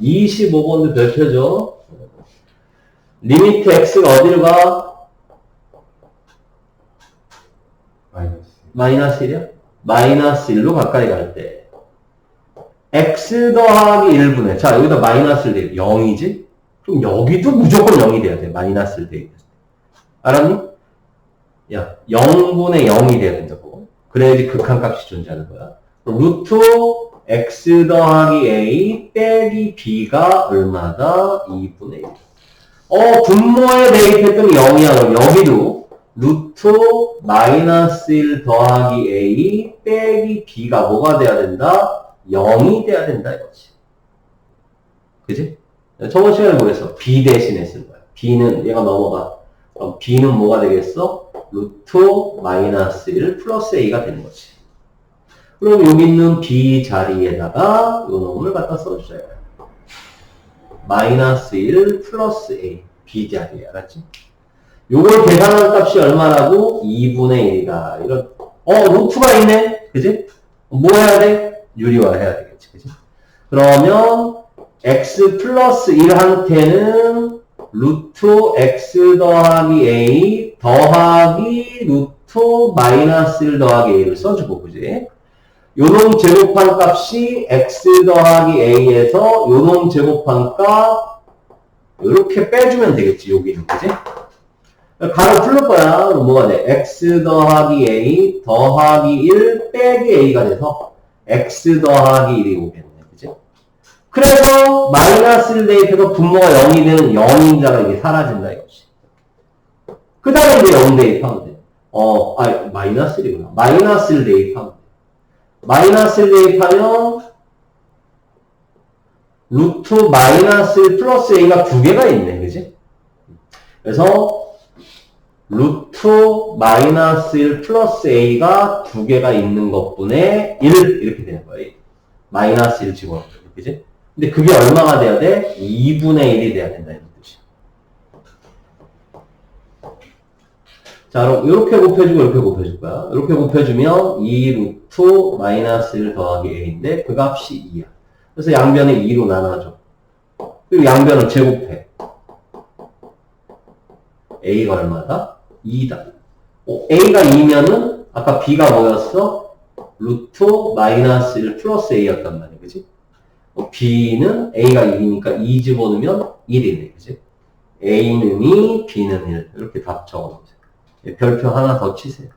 25번도 별표죠. 리미트 x가 어디로 가? 마이너스. 마이너스 1이요? 마이너스 1로 가까이 갈 때. x 더하기 1분의. 자, 여기다 마이너스를 대 0이지? 그럼 여기도 무조건 0이 돼야 돼. 마이너스를 대입했을 때. 알았니? 야, 0분의 0이 돼야 된다고. 그래야지 극한값이 존재하는 거야. 루트 x 더하기 a 빼기 b가 얼마다? 2분의 1. 어, 분모에 대입했더니 0이야. 그럼 여기도 루트 마이너스 1 더하기 a 빼기 b가 뭐가 돼야 된다? 0이 돼야 된다 이거지. 그지? 저번 시간에 뭐랬어? b 대신에 쓴 거야. b는 얘가 넘어가. 그럼 b는 뭐가 되겠어? 루트 마이너스 1 플러스 a가 되는 거지. 그럼 여기 있는 b 자리에다가 요 놈을 갖다 돼. 마이너스 1 플러스 a b 자리에 알았지? 요걸 계산한 값이 얼마라고? 2분의 1이다. 이런 어 루트가 있네, 그지? 뭐 해야 돼? 유리화 해야 되겠지, 그지? 그러면 x 플러스 1한테는 루트 x 더하기 a 더하기 루트 마이너스 1 더하기 a를 써주고, 그지? 요놈 제곱한 값이 x 더하기 a에서 요놈 제곱한 값 이렇게 빼주면 되겠지, 여기는, 그지? 가로 풀릴 거야. 뭐가 돼? x 더하기 a 더하기 1 빼기 a가 돼서 x 더하기 1이 오겠네. 그지? 그래서 마이너스 1 대입해서 분모가 0이 되는 0인 자가 이게 사라진다 이것이. 그 다음에 이제 0 대입하면 돼. 어, 아 마이너스 1이구나. 마이너스 1 대입하면 돼. 마이너스 1 대입하면 루트 마이너스 1 플러스 a가 두 개가 있네. 그지? 그래서 루트 마이너스 1 플러스 a가 두 개가 있는 것분의 1 이렇게 되는 거예요. 마이너스 1 집어넣는 거 그지? 근데 그게 얼마가 돼야 돼? 2분의 1이 돼야 된다 이런 뜻이야. 자, 그럼 이렇게 곱해주고 이렇게 곱해줄 거야. 이렇게 곱해주면 2 루트 마이너스 1 더하기 a인데 그 값이 2야. 그래서 양변을 2로 나눠줘. 그리고 양변을 제곱해. a가 얼마다? 2다. 어, a가 2면은 아까 b가 뭐였어? 루트 마이너스 1 플러스 a였단 말이야. 그지? 어, b는 a가 2니까 2 집어넣으면 1이네. 그지? a는 2, b는 1. 이렇게 답 적어놓으세요. 별표 하나 더 치세요.